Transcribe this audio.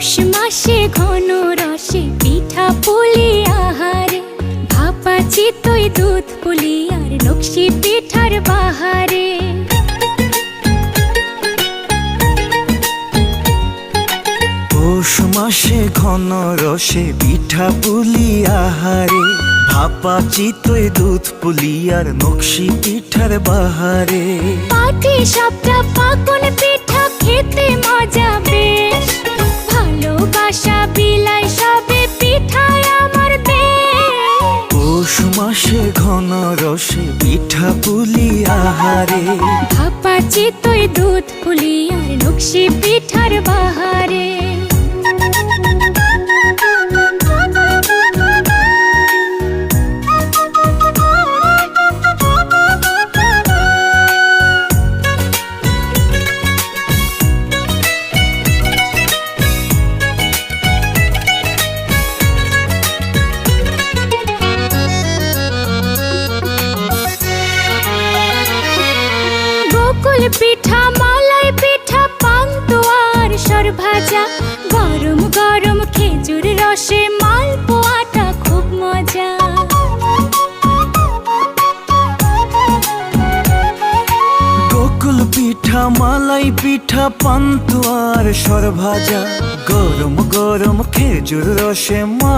পৌষ মাসে ঘন রসে পিঠা পুলি আহারে। ভাপা চিতই দুধ পুলি আর নকশি পিঠার বাহারে। পৌষ মাসে ঘন রসে পিঠা পুলি আহারে। ভাপা চিতই দুধ পুলি আর নকশি পিঠার বাহারে। পাটি সাপটা পাকন পিঠা মাসে ঘন রসে পিঠা পুলি আহারে। ভাপা তুই দুধ পুলি আর নকশি পিঠার বাহারে। গোকুল পিঠা, মালাই পিঠা, পান্তুয়ার সর ভাজা গরম গরম খেজুর রসে মালপোয়াটা খুব মজা। গোকুল পিঠা, মালাই পিঠা, পান্তুয়ার সর ভাজা গরম গরম খেজুর রসে মা